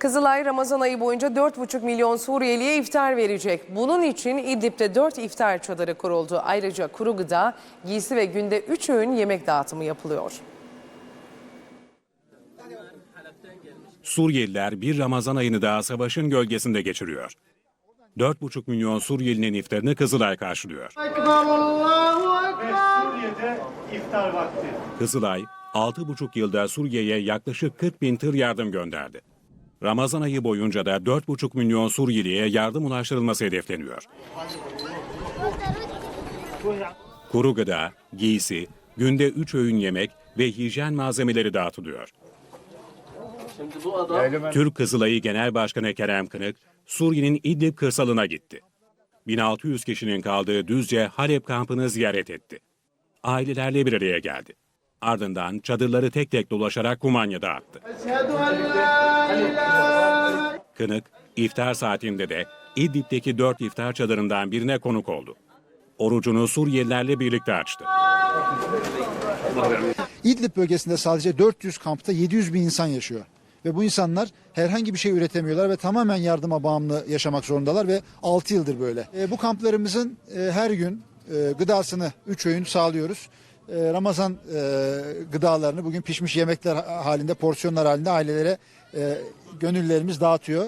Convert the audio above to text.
Kızılay Ramazan ayı boyunca 4,5 milyon Suriyeliye iftar verecek. Bunun için İdlib'de 4 iftar çadırı kuruldu. Ayrıca kuru gıda, giysi ve günde 3 öğün yemek dağıtımı yapılıyor. Suriyeliler bir Ramazan ayını daha savaşın gölgesinde geçiriyor. 4,5 milyon Suriyelinin iftarını Kızılay karşılıyor. Suriye'de iftar vakti. Kızılay, 6,5 yılda Suriye'ye yaklaşık 40 bin tır yardım gönderdi. Ramazan ayı boyunca da 4,5 milyon Suriyeliye yardım ulaştırılması hedefleniyor. Kuru gıda, giysi, günde 3 öğün yemek ve hijyen malzemeleri dağıtılıyor. Türk Kızılayı Genel Başkanı Kerem Kınık, Suriye'nin İdlib kırsalına gitti. 1600 kişinin kaldığı Düzce Halep kampını ziyaret etti. Ailelerle bir araya geldi. Ardından çadırları tek tek dolaşarak kumanya dağıttı. Kınık, iftar saatinde de İdlib'deki dört iftar çadırından birine konuk oldu. Orucunu Suriyelilerle birlikte açtı. İdlib bölgesinde sadece 400 kampta 700 bin insan yaşıyor. Ve bu insanlar herhangi bir şey üretemiyorlar ve tamamen yardıma bağımlı yaşamak zorundalar ve 6 yıldır böyle. E, bu kamplarımızın e, her gün e, gıdasını 3 öğün sağlıyoruz. E, Ramazan e, gıdalarını bugün pişmiş yemekler halinde, porsiyonlar halinde ailelere e, gönüllerimiz dağıtıyor.